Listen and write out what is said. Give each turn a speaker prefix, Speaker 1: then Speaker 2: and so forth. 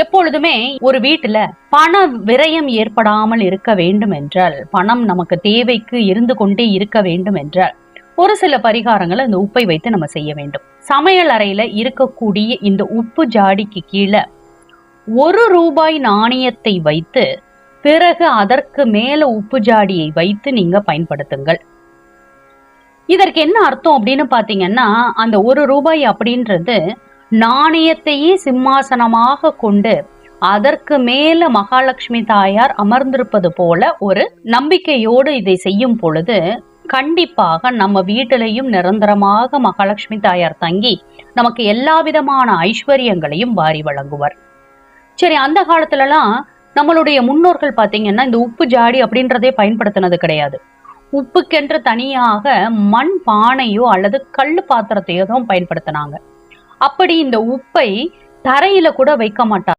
Speaker 1: எப்பொழுதுமே ஒரு வீட்டுல பண விரயம் ஏற்படாமல் இருக்க வேண்டும் என்றால் பணம் நமக்கு தேவைக்கு இருந்து கொண்டே இருக்க வேண்டும் என்றால் ஒரு சில பரிகாரங்களை அந்த உப்பை வைத்து நம்ம செய்ய வேண்டும். சமையல் அறையில இருக்கக்கூடிய இந்த உப்பு ஜாடிக்கு கீழே ஒரு ரூபாய் நாணயத்தை வைத்து பிறகு அதற்கு மேல உப்பு ஜாடியை வைத்து நீங்க பயன்படுத்துங்கள். இதற்கு என்ன அர்த்தம் அப்படின்னு பாத்தீங்கன்னா அந்த ஒரு ரூபாய் அப்படின்றது நாணயத்தையே சிம்மாசனமாக கொண்டு அதற்கு மேல மகாலட்சுமி தாயார் அமர்ந்திருப்பது போல ஒரு நம்பிக்கையோடு இதை செய்யும் பொழுது கண்டிப்பாக நம்ம வீட்டிலையும் நிரந்தரமாக மகாலட்சுமி தாயார் தங்கி நமக்கு எல்லா விதமான ஐஸ்வர்யங்களையும் வாரி வழங்குவார். சரி அந்த காலத்துலலாம் நம்மளுடைய முன்னோர்கள் பாத்தீங்கன்னா இந்த உப்பு ஜாடி அப்படின்றதே பயன்படுத்தினது கிடையாது. உப்புக்கென்று தனியாக மண் பானையோ அல்லது கல் பாத்திரத்தையோ தான் பயன்படுத்தினாங்க. அப்படி இந்த உப்பை தரையில கூட வைக்க மாட்டாங்க.